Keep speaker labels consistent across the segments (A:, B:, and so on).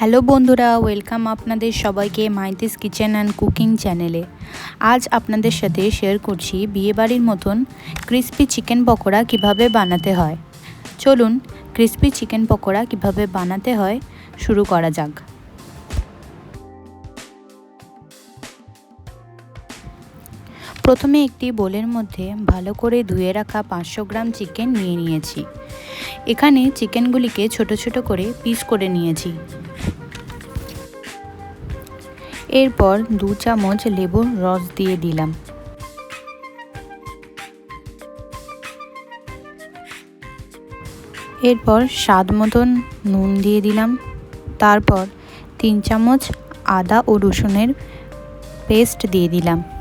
A: Hello বন্ধুরা, welcome আপনাদের সবাইকে মাইতিস কিচেন অ্যান্ড কুকিং চ্যানেলে। আজ আপনাদের সাথে শেয়ার করছি বিয়েবাড়ির মতন ক্রিস্পি চিকেন পকোড়া কীভাবে বানাতে হয়। চলুন, ক্রিস্পি চিকেন পকোড়া কীভাবে বানাতে হয় শুরু করা যাক। প্রথমে একটি বোলের মধ্যে ভালো করে ধুয়ে রাখা পাঁচশো গ্রাম চিকেন নিয়ে নিয়েছি। এখানে চিকেনগুলিকে ছোট ছোট করে পিস করে নিয়েছি। এরপর দু চামচ লেবুর রস দিয়ে দিলাম। এরপর স্বাদ মতন নুন দিয়ে দিলাম। তারপর তিন চামচ আদা ও রসুনের পেস্ট দিয়ে দিলাম।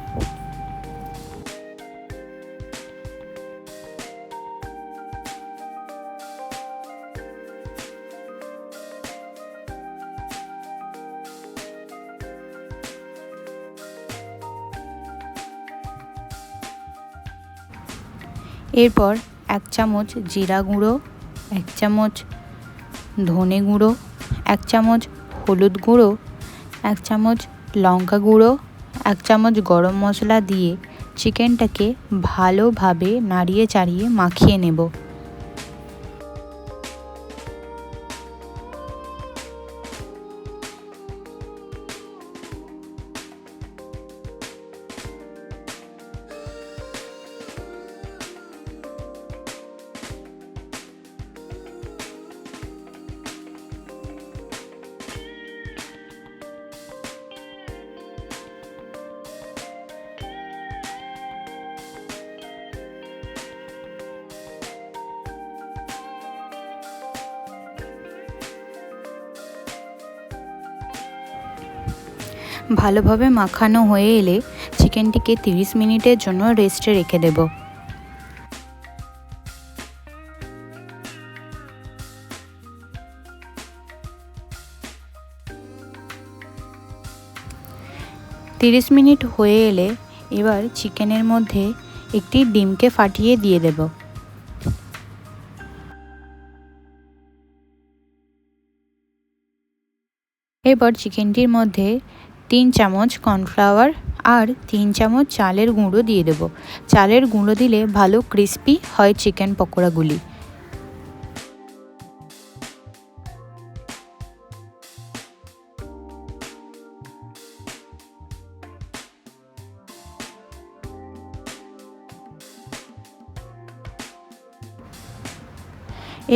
A: এরপর এক চামচ জিরা গুঁড়ো, এক চামচ ধনে গুঁড়ো, এক চামচ হলুদ গুঁড়ো, এক চামচ লঙ্কা গুঁড়ো, এক চামচ গরম মশলা দিয়ে চিকেনটাকে ভালোভাবে নাড়িয়ে চাড়িয়ে মাখিয়ে নেব। ভালোভাবে মাখানো হয়ে এলে চিকেনটিকে 30 মিনিটের জন্য রেস্টে রেখে দেব। তিরিশ মিনিট হয়ে এলে এবার চিকেনের মধ্যে একটি ডিমকে ফাটিয়ে দিয়ে দেব। এবার চিকেনটির মধ্যে তিন চামচ কর্নফ্লাওয়ার আর তিন চামচ চালের গুঁড়ো দিয়ে দেব। চালের গুঁড়ো দিলে ভালো ক্রিস্পি হয় চিকেন পকোড়াগুলি।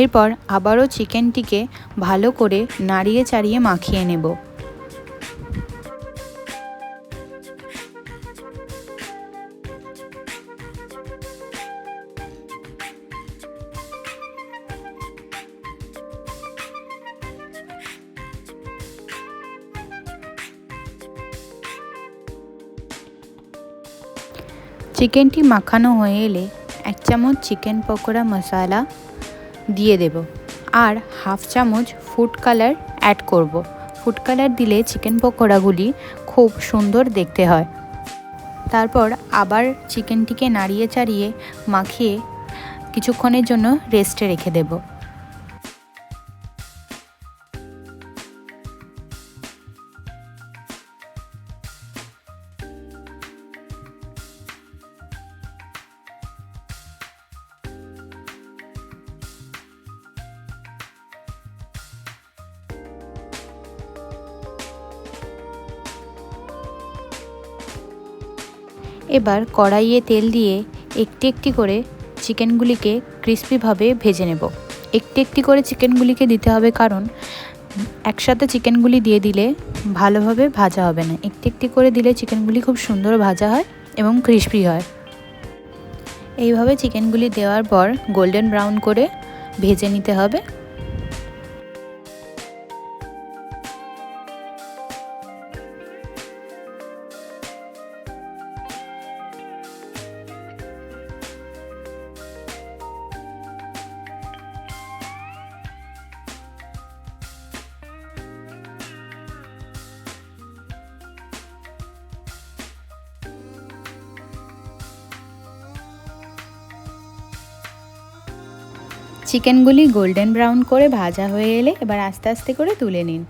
A: এরপর আবারও চিকেনটিকে ভালো করে নাড়িয়ে চাড়িয়ে মাখিয়ে নেব। চিকেনটি মাখানো হয়ে এলে এক চামচ চিকেন পকোড়া মশলা দিয়ে দেব আর হাফ চামচ ফুড কালার অ্যাড করব। ফুড কালার দিলে চিকেন পকোড়াগুলি খুব সুন্দর দেখতে হয়। তারপর আবার চিকেনটিকে নাড়িয়ে চাড়িয়ে মাখিয়ে কিছুক্ষণের জন্য রেস্টে রেখে দেবো। এবার কড়াইয়ে তেল দিয়ে একটি একটি করে চিকেনগুলিকে ক্রিস্পিভাবে ভেজে নেব। একটি একটি করে চিকেনগুলিকে দিতে হবে কারণ একসাথে চিকেনগুলি দিয়ে দিলে ভালোভাবে ভাজা হবে না। একটি একটি করে দিলে চিকেনগুলি খুব সুন্দর ভাজা হয় এবং ক্রিস্পি হয়। এইভাবে চিকেনগুলি দেওয়ার পর গোল্ডেন ব্রাউন করে ভেজে নিতে হবে। চিকেনগুলি গোল্ডেন ব্রাউন করে ভাজা হয়ে এলে এবার আস্তে আস্তে করে তুলে নিন।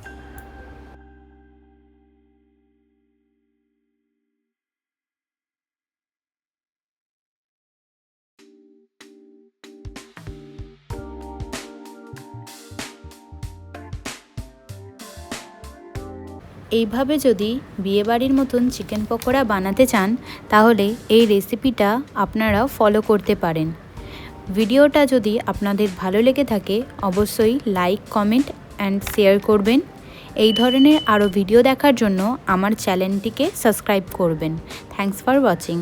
A: এইভাবে যদি বিয়েবাড়ির মতন চিকেন পকোড়া বানাতে চান, তাহলে এই রেসিপিটা আপনারা ফলো করতে পারেন। ভিডিওটা যদি আপনাদের ভালো লেগে থাকে, অবশ্যই লাইক কমেন্ট অ্যান্ড শেয়ার করবেন। এই ধরনের আরও ভিডিও দেখার জন্য আমার চ্যানেলটিকে সাবস্ক্রাইব করবেন। Thanks for watching